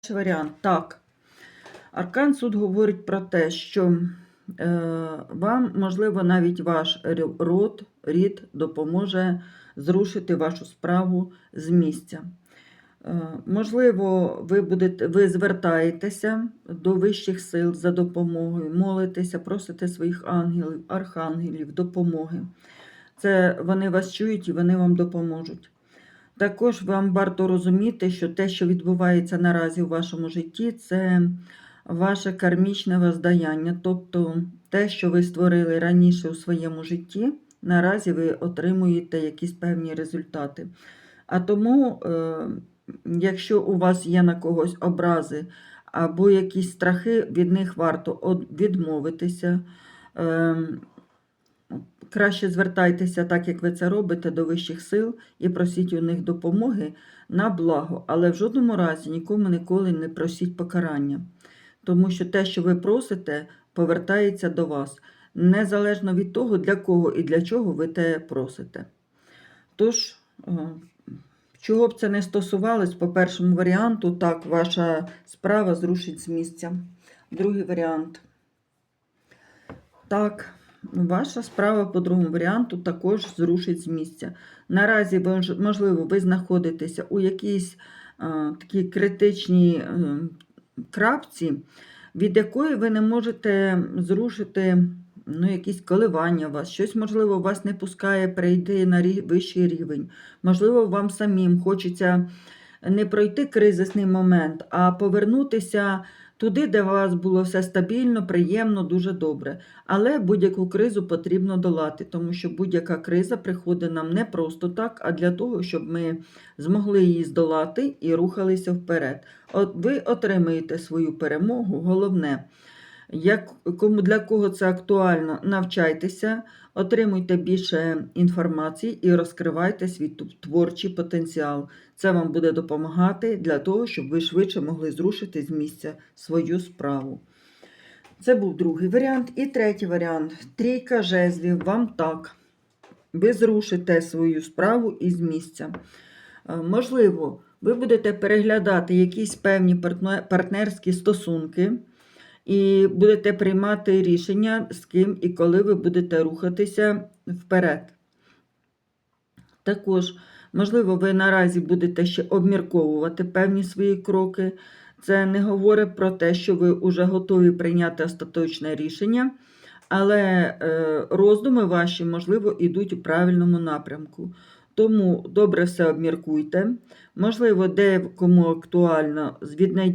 Перший варіант. Так. Аркан суд говорить про те, що е, вам, можливо, навіть ваш род, рід допоможе зрушити вашу справу з місця. Е, можливо, ви, будете, ви звертаєтеся до вищих сил за допомогою, молитеся, просите своїх ангелів, архангелів допомоги. Це вони вас чують і вони вам допоможуть. Також вам варто розуміти, що те, що відбувається наразі у вашому житті, це ваше кармічне воздаяння. Тобто те, що ви створили раніше у своєму житті, наразі ви отримуєте якісь певні результати. А тому, е, якщо у вас є на когось образи або якісь страхи, від них варто відмовитися. Краще звертайтеся, так як ви це робите, до вищих сил і просіть у них допомоги на благо, але в жодному разі нікому ніколи не просіть покарання, тому що те, що ви просите, повертається до вас, незалежно від того, для кого і для чого ви те просите. Тож, е, чого б це не стосувалось, по першому варіанту, так, ваша справа зрушить з місця. Другий варіант. Так, ваша справа по другому варіанту також зрушить з місця. Наразі, можливо, ви знаходитеся у якійсь а, такій критичній е, крапці, від якої ви не можете зрушити ну, якісь коливання у вас, щось, можливо, вас не пускає перейти на вищий рівень. Можливо, вам самим хочеться не пройти кризисний момент, а повернутися туди, де у вас було все стабільно, приємно, дуже добре. Але будь-яку кризу потрібно долати, тому що будь-яка криза приходить нам не просто так, а для того, щоб ми змогли її здолати і рухалися вперед. От ви отримаєте свою перемогу. Головне, як, кому, для кого це актуально, навчайтеся, отримуйте більше інформації і розкривайте свій творчий потенціал. Це вам буде допомагати для того, щоб ви швидше могли зрушити з місця свою справу. Це був другий варіант. І третій варіант. Трійка жезлів. Вам так. Ви зрушите свою справу із місця. Е, Можливо, ви будете переглядати якісь певні партнерські стосунки і будете приймати рішення, з ким і коли ви будете рухатися вперед. Також, можливо, ви наразі будете ще обмірковувати певні свої кроки. Це не говорить про те, що ви вже готові прийняти остаточне рішення, але е, роздуми ваші, можливо, йдуть у правильному напрямку. Тому добре все обміркуйте. Можливо, де актуально, віднайдіть